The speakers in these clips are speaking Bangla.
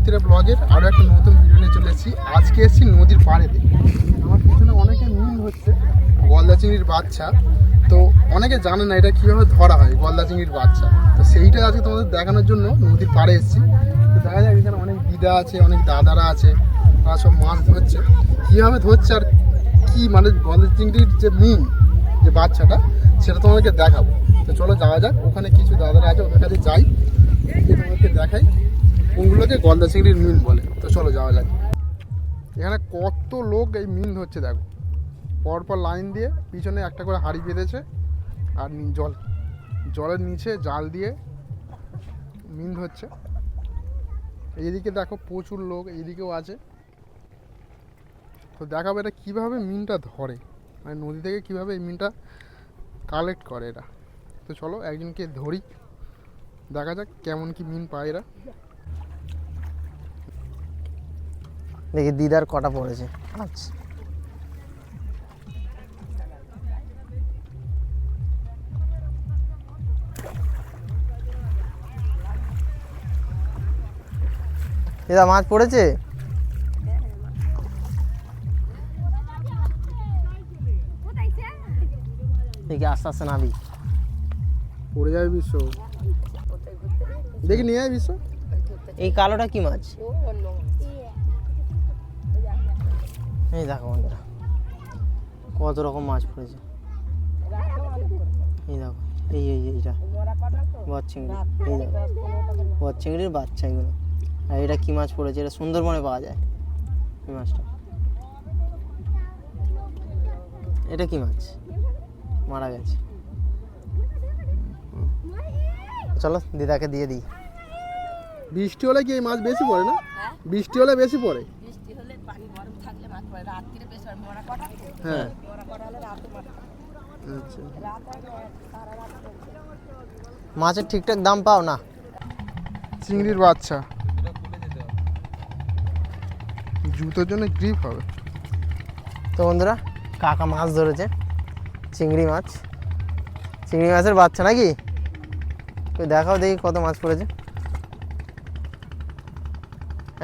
আদিত্যরা ব্লগের আরও একটা নতুন ভিডিও নিয়ে চলে এসেছি। আজকে এসেছি নদীর পাড়েতে আমার পিছনে অনেকে মিল হচ্ছে, গলদা চিংড়ির বাচ্চা। তো অনেকে জানে না এটা কীভাবে ধরা হয়, গলদা চিংড়ির বাচ্চা। তো সেইটা আজকে তোমাদের দেখানোর জন্য নদীর পাড়ে এসেছি। তো দেখা যায় এখানে অনেক দিদা আছে, অনেক দাদারা আছে, তারা সব মাছ ধরছে। কীভাবে ধরছে আর কী মানে গলদা চিংড়ির যে মিন যে বাচ্চাটা, সেটা তোমাদেরকে দেখাবো। তো চলো যাওয়া যাক, ওখানে কিছু দাদারা আছে, ওদের কাছে যাই তোমাদেরকে দেখাই। কোনগুলোকে গলদা চিংড়ির মিন বলে। তো চলো যাওয়া যাক। এখানে কত লোক এই মিন ধরছে, দেখো। পরপর লাইন দিয়ে পিছনে একটা করে হাড়ি বেঁধেছে আর জল। জলের নিচে জাল দিয়ে মিন ধরছে। এইদিকে দেখো প্রচুর লোক, এইদিকেও আছে। তো দেখাবো এটা কীভাবে মিনটা ধরে। মানে নদী থেকে কীভাবে এই মিনটা কালেক্ট করে এটা তো চলো একজনকে ধরি। দেখা যাক কেমন কি মিন পায় এরা। দেখি দিদার কটা পড়েছে। আচ্ছা। দিদা মাছ পড়েছে? দেখি আস্তে আস্তে নাবি পড়ে যাবে বিশ্ব। দেখি নিয়ে আয় বিশ্ব। এই কালোটা কি মাছ? এই দেখো বন্ধুরা কত রকম মাছ পড়েছে। এই দেখো এই এই এইটা। বর চিংড়ি এই দেখো। বর চিংড়ির বাচ্চা এগুলো। আর এটা কি মাছ পড়েছে? এটা সুন্দরবনে পাওয়া যায় এই মাছটা। এটা কি মাছ? মারা গেছে। চলো দিদাকে দিয়ে দিই। বৃষ্টি হলে কি এই মাছ বেশি পড়ে না? বৃষ্টি হলে বেশি পড়ে বৃষ্টি হলে পানি গরম থাকলে মাছ পড়ে রাত্রিরে বেশ হয় মরা কটা হ্যাঁ। মরা কটা হলে রাতে মাছ পড়ে। আচ্ছা। রাত সারা রাত মাছের ঠিকঠাক দাম পাও না? চিংড়ির বাচ্চা। জুতোর জন্য গ্রিপ হবে। তো বন্ধুরা কাকা মাছ ধরেছে চিংড়ি মাছ। চিংড়ি মাছের বাচ্চা নাকি? তুই দেখাও দেখি কত মাছ পড়েছে।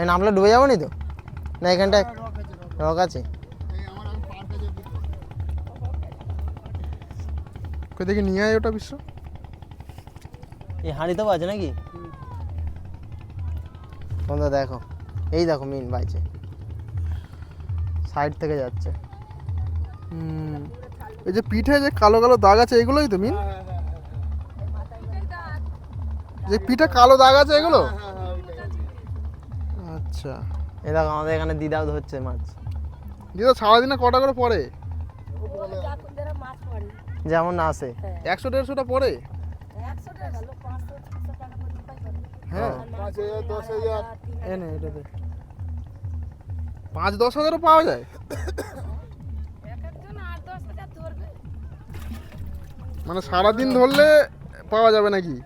এই নামলে ডুবে যাব নি তো? না এখানটায় রক আছে? কই দেখি নিয়ে আয় ওটা বিশ্ব। এই হাঁড়িতেও আছে নাকি? বন্ধুরা দেখো এই দেখো মিন বাইছে। সাইড থেকে যাচ্ছে। এই যে পিঠে যে কালো কালো দাগ আছে এগুলোই তো মিন? যে পিঠে কালো দাগ আছে এগুলো? আচ্ছা। দেখো আমাদের এখানে দিদাও ধরছে মাছ। দিদা সারাদিনে কটা করে পড়ে? যেমন না আসে একশো দেড়শোটা পড়ে। হ্যাঁ। পাঁচ দশ হাজারও পাওয়া যায়। মানে সারাদিন ধরলে পাওয়া যাবে নাকি?